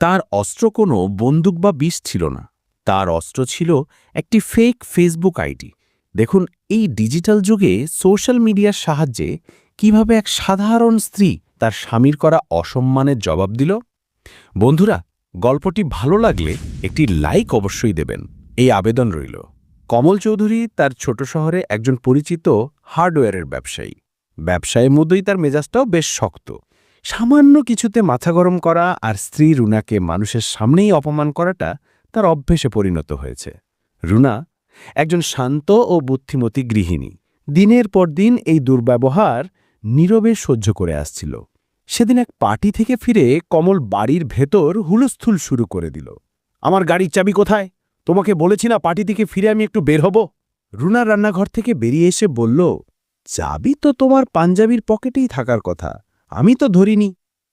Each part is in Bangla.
তার অস্ত্র কোনো বন্দুক বা বিষ ছিল না। তার অস্ত্র ছিল একটি ফেক ফেসবুক আইডি দেখুন, এই ডিজিটাল যুগে সোশ্যাল মিডিয়ার সাহায্যে কীভাবে এক সাধারণ স্ত্রী তার স্বামীর করা অসম্মানের জবাব দিল? বন্ধুরা, গল্পটি ভালো লাগলে একটি লাইক অবশ্যই দেবেন। এই আবেদন রইল। কমল চৌধুরী তার ছোট শহরে একজন পরিচিত হার্ডওয়্যারের ব্যবসায়ী। ব্যবসায়ের মধ্যেই তার মেজাজটাও বেশ শক্ত। সামান্য কিছুতে মাথা গরম করা আর স্ত্রী রুনাকে মানুষের সামনেই অপমান করাটা তার অভ্যেসে পরিণত হয়েছে। রুনা একজন শান্ত ও বুদ্ধিমতী গৃহিণী। দিনের পর দিন এই দুর্ব্যবহার নীরবে সহ্য করে আসছিল। সেদিন এক পার্টি থেকে ফিরে কমল বাড়ির ভেতর হুলস্থুল শুরু করে দিল। আমার গাড়ির চাবি কোথায়? তোমাকে বলেছি না পার্টি থেকে ফিরে আমি একটু বের হব? রুনা রান্নাঘর থেকে বেরিয়ে এসে বলল, চাবি তো তোমার পাঞ্জাবির পকেটেই থাকার কথা। আমি তো ধরিনি।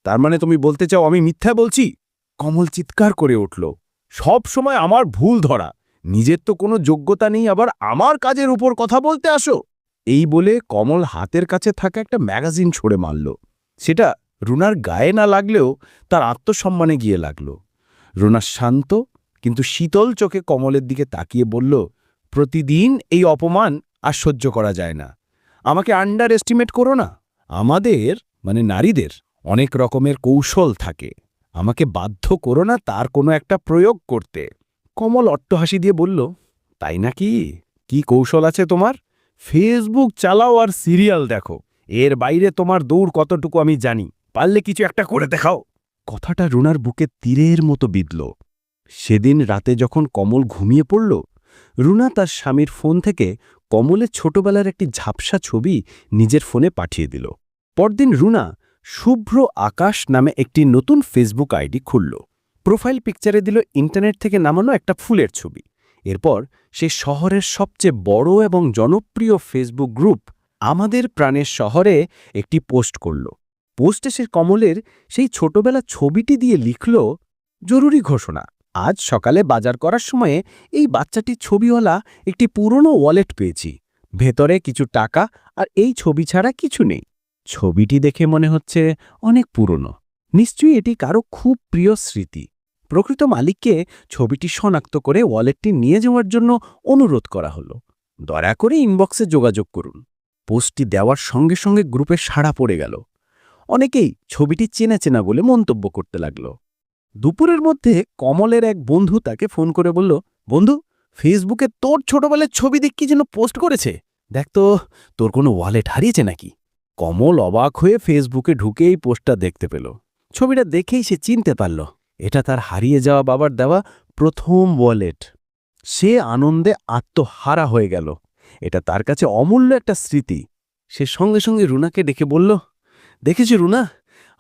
তার মানে তুমি বলতে চাও আমি মিথ্যা বলছি? কমল চিৎকার করে উঠল। সব সময় আমার ভুল ধরা। নিজের তো কোনো যোগ্যতা নেই, আবার আমার কাজের উপর কথা বলতে আসো। এই বলে কমল হাতের কাছে থাকা একটা ম্যাগাজিন ছড়ে মারল। সেটা রুনার গায়ে না লাগলেও তার আত্মসম্মানে গিয়ে লাগল। রুনা শান্ত, কিন্তু শীতল চোখে কমলের দিকে তাকিয়ে বলল, প্রতিদিন এই অপমান আর সহ্য করা যায় না। আমাকে আন্ডার এস্টিমেট করো না। আমাদের মানে নারীদের অনেক রকমের কৌশল থাকে। আমাকে বাধ্য করো না তার কোনো একটা প্রয়োগ করতে। কমল অট্টহাসি দিয়ে বলল, তাই নাকি? কি কৌশল আছে তোমার? ফেসবুক চালাও আর সিরিয়াল দেখো। এর বাইরে তোমার দৌড় কতটুকু আমি জানি। পারলে কিছু একটা করে দেখাও। কথাটা রুনার বুকে তীরের মতো বিঁধল। সেদিন রাতে যখন কমল ঘুমিয়ে পড়ল, রুনা তার স্বামীর ফোন থেকে কমলের ছোটবেলার একটি ঝাপসা ছবি নিজের ফোনে পাঠিয়ে দিল। পরদিন রুনা শুভ্র আকাশ নামে একটি নতুন ফেসবুক আইডি খুলল। প্রোফাইল পিকচারে দিল ইন্টারনেট থেকে নামানো একটা ফুলের ছবি। এরপর সে শহরের সবচেয়ে বড় এবং জনপ্রিয় ফেসবুক গ্রুপ আমাদের প্রাণের শহরে একটি পোস্ট করল। পোস্টে সে কমলের সেই ছোটবেলা ছবিটি দিয়ে লিখল, জরুরি ঘোষণা, আজ সকালে বাজার করার সময়ে এই বাচ্চাটির ছবিওয়ালা একটি পুরনো ওয়ালেট পেয়েছি। ভেতরে কিছু টাকা আর এই ছবি ছাড়া কিছু নেই। ছবিটি দেখে মনে হচ্ছে অনেক পুরনো। নিশ্চয়ই এটি কারও খুব প্রিয় স্মৃতি। প্রকৃত মালিককে ছবিটি শনাক্ত করে ওয়ালেটটি নিয়ে যাওয়ার জন্য অনুরোধ করা হলো। দয়া করে ইনবক্সে যোগাযোগ করুন। পোস্টটি দেওয়ার সঙ্গে সঙ্গে গ্রুপে সাড়া পড়ে গেল। অনেকেই ছবিটি চেনা চেনা বলে মন্তব্য করতে লাগল। দুপুরের মধ্যে কমলের এক বন্ধু তাকে ফোন করে বলল, বন্ধু, ফেসবুকে তোর ছোটবেলার ছবি দেখ দেখি যেন পোস্ট করেছে? দেখ তো, তোর কোনো ওয়ালেট হারিয়েছে নাকি? কমল অবাক হয়ে ফেসবুকে ঢুকে এই পোস্টটা দেখতে পেল। ছবিটা দেখেই সে চিনতে পারল, এটা তার হারিয়ে যাওয়া বাবার দেওয়া প্রথম ওয়ালেট। সে আনন্দে আত্মহারা হয়ে গেল। এটা তার কাছে অমূল্য একটা স্মৃতি। সে সঙ্গে সঙ্গে রুনাকে ডেকে বলল, দেখেছি রুনা?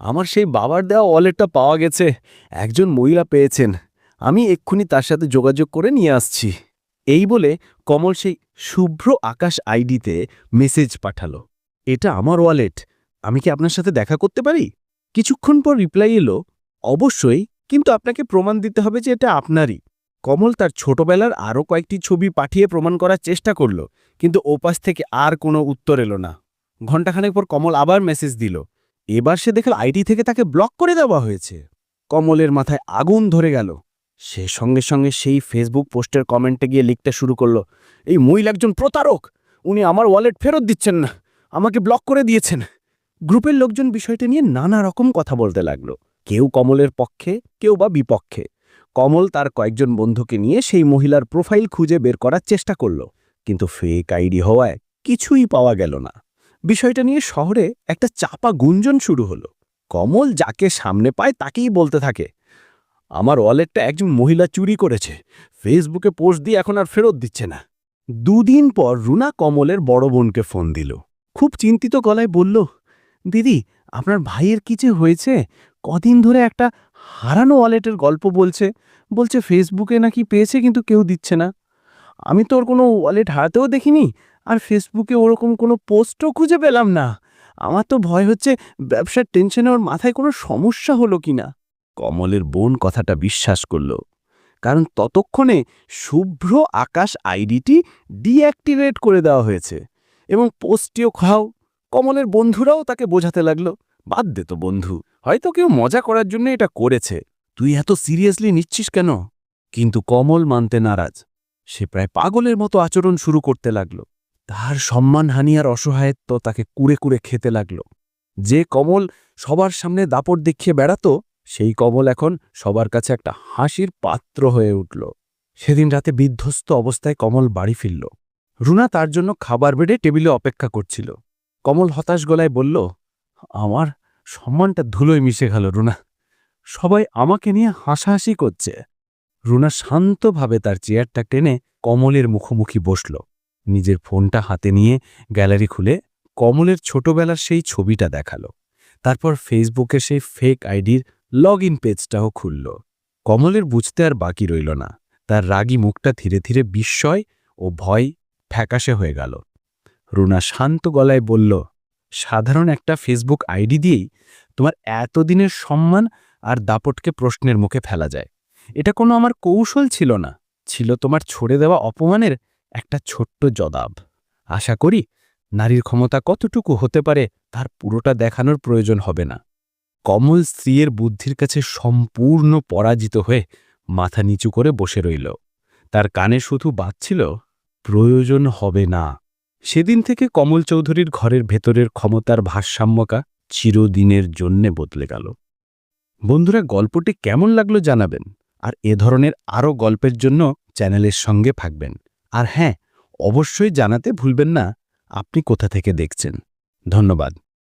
আমার সেই বাবার দেওয়া ওয়ালেটটা পাওয়া গেছে। একজন মহিলা পেয়েছেন। আমি এক্ষুনি তার সাথে যোগাযোগ করে নিয়ে আসছি। এই বলে কমল সেই শুভ্র আকাশ আইডিতে মেসেজ পাঠালো। এটা আমার ওয়ালেট আমি কি আপনার সাথে দেখা করতে পারি? কিছুক্ষণ পর রিপ্লাই এলো, অবশ্যই, কিন্তু আপনাকে প্রমাণ দিতে হবে যে এটা আপনারই। কমল তার ছোটবেলার আরও কয়েকটি ছবি পাঠিয়ে প্রমাণ করার চেষ্টা করল, কিন্তু ওপাশ থেকে আর কোনো উত্তর এলো না। ঘণ্টাখানেক পর কমল আবার মেসেজ দিল, এবার সে দেখল আইডি থেকে তাকে ব্লক করে দেওয়া হয়েছে। কমলের মাথায় আগুন ধরে গেল। সে সঙ্গে সঙ্গে সেই ফেসবুক পোস্টের কমেন্টে গিয়ে লিখতে শুরু করল, এই মহিলা একজন প্রতারক! উনি আমার ওয়ালেট ফেরত দিচ্ছেন না। আমাকে ব্লক করে দিয়েছেন। গ্রুপের লোকজন বিষয়টা নিয়ে নানা রকম কথা বলতে লাগল। কেউ কমলের পক্ষে, কেউ বা বিপক্ষে। কমল তার কয়েকজন বন্ধুকে নিয়ে সেই মহিলার প্রোফাইল খুঁজে বের করার চেষ্টা করল। কিন্তু ফেক আইডি হওয়ায় কিছুই পাওয়া গেল না। বিষয়টা নিয়ে শহরে একটা চাপা গুঞ্জন শুরু হলো। কমল যাকে সামনে পায় তাকেই বলতে থাকে, আমার ওয়ালেটটা একজন মহিলা চুরি করেছে। ফেসবুকে পোস্ট দিয়ে এখন আর ফেরত দিচ্ছে না। দুদিন পর রুনা কমলের বড় বোনকে ফোন দিল। খুব চিন্তিত গলায় বলল, দিদি, আপনার ভাইয়ের কি যে হয়েছে? কদিন ধরে একটা হারানো ওয়ালেটের গল্প বলছে। বলছে ফেসবুকে নাকি পেয়েছে কিন্তু কেউ দিচ্ছে না। আমি তো ওর কোনো ওয়ালেট হারাতেও দেখিনি, আর ফেসবুকে ওরকম কোনো পোস্টও খুঁজে পেলাম না। আমার তো ভয় হচ্ছে ব্যবসার টেনশনে ওর মাথায় কোনো সমস্যা হলো কিনা কমলের বোন কথাটা বিশ্বাস করল, কারণ ততক্ষণে শুভ্র আকাশ আইডিটি ডিঅ্যাক্টিভেট করে দেওয়া হয়েছে। এবং পোস্টটিও খাও। কমলের বন্ধুরাও তাকে বোঝাতে লাগল, বাদ দে তো বন্ধু, হয়তো কেউ মজা করার জন্য এটা করেছে। তুই এত সিরিয়াসলি নিচ্ছিস কেন? কিন্তু কমল মানতে নারাজ। সে প্রায় পাগলের মতো আচরণ শুরু করতে লাগল। তার সম্মানহানি আর অসহায়ত্ব তাকে কুড়ে কুড়ে খেতে লাগল। যে কমল সবার সামনে দাপট দেখিয়ে বেড়াত, সেই কমল এখন সবার কাছে একটা হাসির পাত্র হয়ে উঠল। সেদিন রাতে বিধ্বস্ত অবস্থায় কমল বাড়ি ফিরল। রুনা তার জন্য খাবার বেড়ে টেবিলে অপেক্ষা করছিল। কমল হতাশ গলায় বলল, আমার সম্মানটা ধুলোয় মিশে গেল, রুনা। সবাই আমাকে নিয়ে হাসাহাসি করছে। রুনা শান্তভাবে তার চেয়ারটা টেনে কমলের মুখোমুখি বসল। নিজের ফোনটা হাতে নিয়ে গ্যালারি খুলে কমলের ছোটবেলার সেই ছবিটা দেখাল। তারপর ফেসবুকে সেই ফেক আইডির লগ ইন পেজটাও খুলল। কমলের বুঝতে আর বাকি রইল না। তার রাগী মুখটা ধীরে ধীরে বিস্ময় ও ভয় ফ্যাকাশে হয়ে গেল। রুনা শান্ত গলায় বলল, সাধারণ একটা ফেসবুক আইডি দিয়েই তোমার এতদিনের সম্মান আর দাপটকে প্রশ্নের মুখে ফেলা যায়। এটা কোনো আমার কৌশল ছিল না। ছিল তোমার ছড়ে দেওয়া অপমানের একটা ছোট্ট জদাব আশা করি নারীর ক্ষমতা কতটুকু হতে পারে তার পুরোটা দেখানোর প্রয়োজন হবে না। কমল স্ত্রীর বুদ্ধির কাছে সম্পূর্ণ পরাজিত হয়ে মাথা নিচু করে বসে রইল। তার কানে শুধু বাজছিল প্রয়োজন হবে না। সেদিন থেকে কমল চৌধুরীর ঘরের ভেতরের ক্ষমতার ভারসাম্যকা চিরদিনের জন্যে বদলে গেল। বন্ধুরা, গল্পটি কেমন লাগল জানাবেন, আর এ ধরনের আরও গল্পের জন্য চ্যানেলের সঙ্গে থাকবেন। আর হ্যাঁ অবশ্যই জানাতে ভুলবেন না, আপনি কোথা থেকে দেখছেন? ধন্যবাদ।